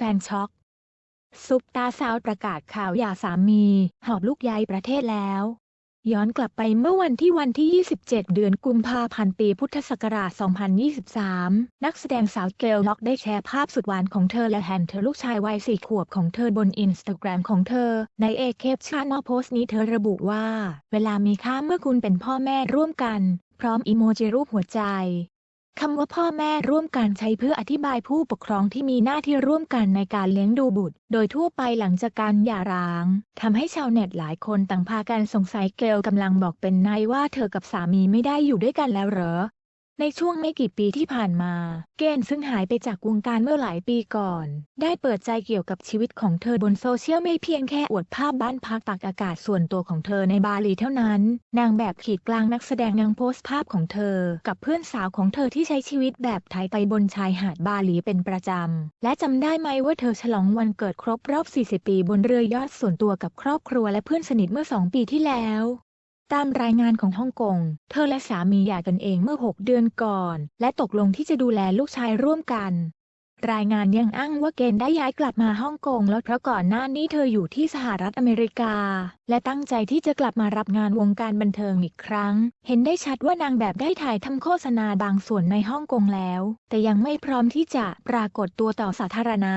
ฟนๆช็อก ซุปตาสาวประกาศข่าวหย่าสามี หอบลูกยายประเทศแล้ว ย้อนกลับไปเมื่อวันที่วันที่ 27 เดือนกุมภาพันธ์ปีพุทธศักราช 2023 นักแสดงสาวเกลล็อกได้แชร์ภาพสุดหวานของเธอและแฮนเธอลูกชายวัยสี่ขวบของเธอบนอินสตาแกรมของเธอ ในเอเคปชั่นโพสต์นี้เธอระบุว่า เวลามีค่าเมื่อคุณเป็นพ่อแม่ร่วมกัน พร้อมอีโมจิรูปหัวใจ คำว่าพ่อแม่ร่วมกันใช้เพื่ออธิบายผู้ปกครองที่มีหน้าที่ร่วมกันในการเลี้ยงดูบุตร โดยทั่วไปหลังจากการหย่าร้างทำให้ชาวเน็ตหลายคนต่างพากันสงสัยเกลกำลังบอกเป็นนายว่าเธอกับสามีไม่ได้อยู่ด้วยกันแล้วเหรอ ในช่วงไม่กี่ปีที่ผ่านมา เกนซึ่งหายไปจากวงการเมื่อหลายปีก่อน ได้เปิดใจเกี่ยวกับชีวิตของเธอบนโซเชียลไม่เพียงแค่อวดภาพบ้านพักตากอากาศส่วนตัวของเธอในบาหลีเท่านั้น นางแบบขีดกลางนักแสดงยังโพสต์ภาพของเธอ กับเพื่อนสาวของเธอที่ใช้ชีวิตแบบไทยไปบนชายหาดบาหลีเป็นประจำ และจำได้ไหมว่าเธอฉลองวันเกิดครบรอบ 40 ปีบนเรือยอชต์ส่วนตัวกับครอบครัวและเพื่อนสนิทเมื่อ 2 ปีที่แล้ว ตามรายงานของฮ่องกง เธอและสามีหย่ากันเองเมื่อ 6 เดือนก่อน และตกลงที่จะดูแลลูกชายร่วมกัน รายงานยังอ้างว่าเกณฑ์ได้ย้ายกลับมาฮ่องกง แล้วเพราะก่อนหน้านี้เธออยู่ที่สหรัฐอเมริกา และตั้งใจที่จะกลับมารับงานวงการบันเทิงอีกครั้ง เห็นได้ชัดว่านางแบบได้ถ่ายทำโฆษณาบางส่วนในฮ่องกงแล้ว แต่ยังไม่พร้อมที่จะปรากฏตัวต่อสาธารณะ